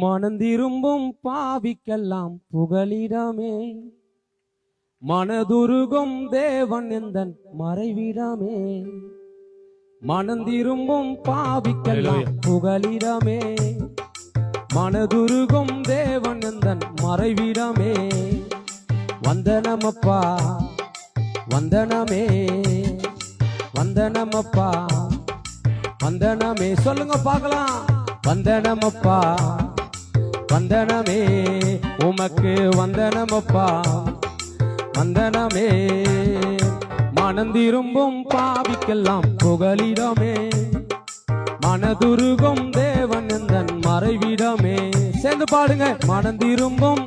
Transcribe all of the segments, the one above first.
மனந்திரும்பும் பாவிக்கெல்லாம் புகலிடமே. மனதுருகும் தேவன் எந்தன் மறைவிடமே. மனந்திரும்பும் பாவிக்கெல்லாம் புகலிடமே. மனதுருகும் தேவன் எந்தன் மறைவிடமே. வந்தனமப்பா வந்தனமே. வந்தனமப்பா வந்தனமே. சொல்லுங்க பார்க்கலாம். வந்தனமப்பா வந்தனமே உமக்கு வந்தனமப்பா. வந்தனமே மனந்திரும்பும் பாவிக்கெல்லாம் புகலிடமே. மனதுருகும் தேவன் எந்தன் மறைவிடமே. சேர்ந்து பாடுங்க மனந்திரும்பும்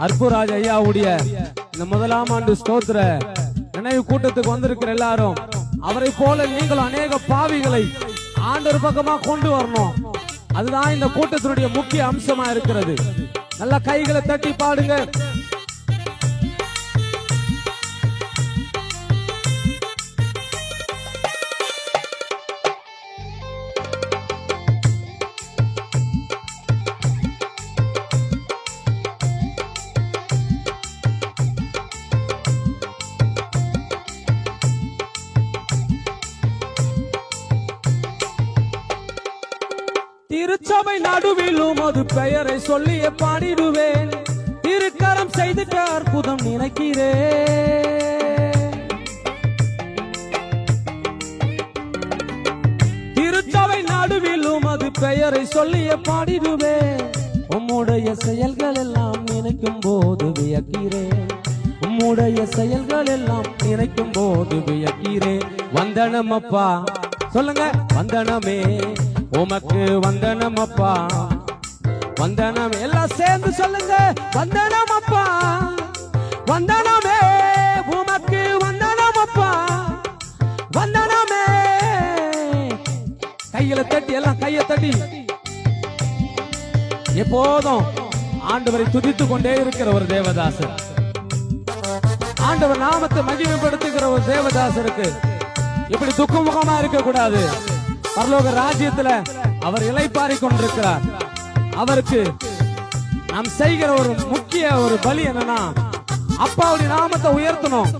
அற்புராஜ் ஐயாவுடைய இந்த முதலாம் ஆண்டு ஸ்தோத்திர நினைவு கூட்டத்துக்கு வந்திருக்கிற எல்லாரும் அவரை போல நீங்களும் அநேக பாவிகளை ஆண்டொரு பக்கமா கொண்டு வரணும். அதுதான் இந்த கூட்டத்தினுடைய முக்கிய அம்சமா இருக்கிறது. நல்ல கைகளை தட்டி பாடுங்க. திருச்சபை நடுவிலும் அது பெயரை சொல்லிய பாடிடுவேன். திருக்கரம் செய்துட்ட அற்புதம் நினைக்கிறேன். திருச்சபை நடுவிலும் அது பெயரை சொல்லிய பாடிடுவேன். உம்முடைய செயல்கள் எல்லாம் நினைக்கும் போது வியக்கிறேன். உம்முடைய செயல்கள் எல்லாம் நினைக்கும் போது வியக்கிறேன். வந்தனமப்பா சொல்லுங்க வந்தனமே. உமக்கு வந்தனமப்பா வந்தனம் எல்லாம் சேர்ந்து சொல்லுங்க. வந்தனம் அப்பா. வந்தனமே உமக்கு வந்தனமப்பா வந்தனமே. கையில தட்டி எல்லாம் கையை தட்டி. எப்போதும் ஆண்டவரை துதித்துக் கொண்டே இருக்கிற ஒரு தேவதாசர். ஆண்டவர் நாமத்தை மகிமைப்படுத்துகிற ஒரு தேவதாசருக்கு இப்படி துக்கமுகமா இருக்க கூடாது பரலோக ராஜ்யத்துல அவர் இலைப்பாரி கொண்டிருக்கிறார். அவருக்கு நாம் செய்கிற ஒரு முக்கிய ஒரு பலி என்னன்னா அப்பாவுடைய நாமத்தை உயர்த்தணும்.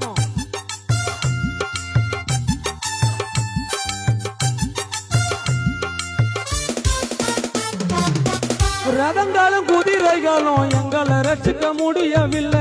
ரதங்களும் குதிரைகளும் எங்களை ரசிக்க முடியவில்லை.